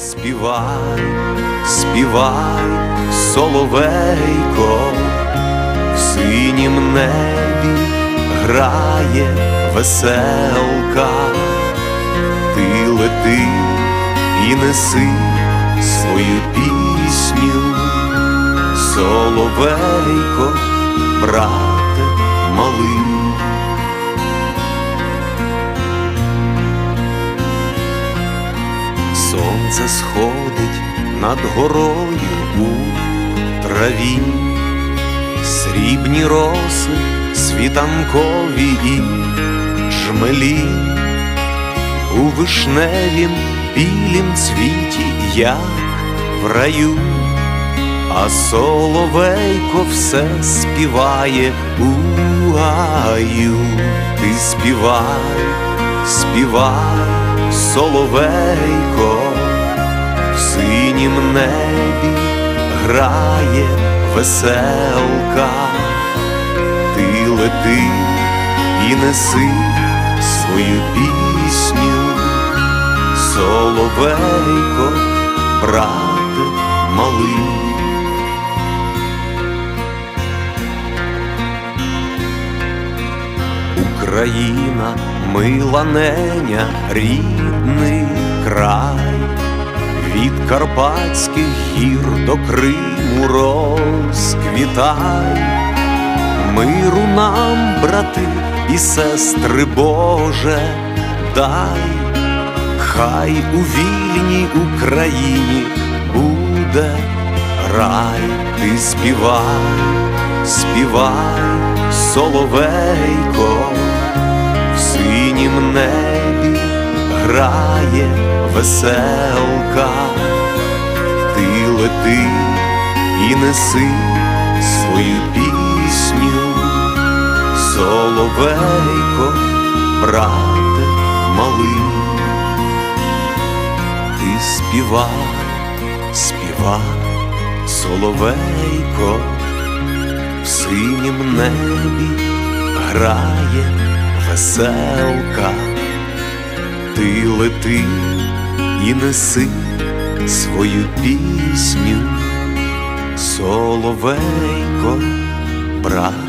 Співай, співай, соловейко, в синім небі грає веселка, ти лети і неси свою пісню, соловейко, брате малий. Сонце сходить над горою у траві, срібні роси, світанкові і жмелі, у вишневім білім цвіті, як в раю, а соловейко все співає у гаю. Ти співай, співай, соловейко, небі грає веселка, ти лети і неси свою пісню, соловейко, брате малий. Україна, мила неня, рідний край, від Карпатських гір до Криму розквітай, миру нам, брати і сестри Боже, дай, хай у вільній Україні буде рай, ти співай, співай, соловейко, в синім небі грає веселка, ти лети і неси свою пісню, соловейко, брате малий, ти співай, співай, соловейко, в синім небі грає веселка, лети і неси свою пісню, соловейко, брат.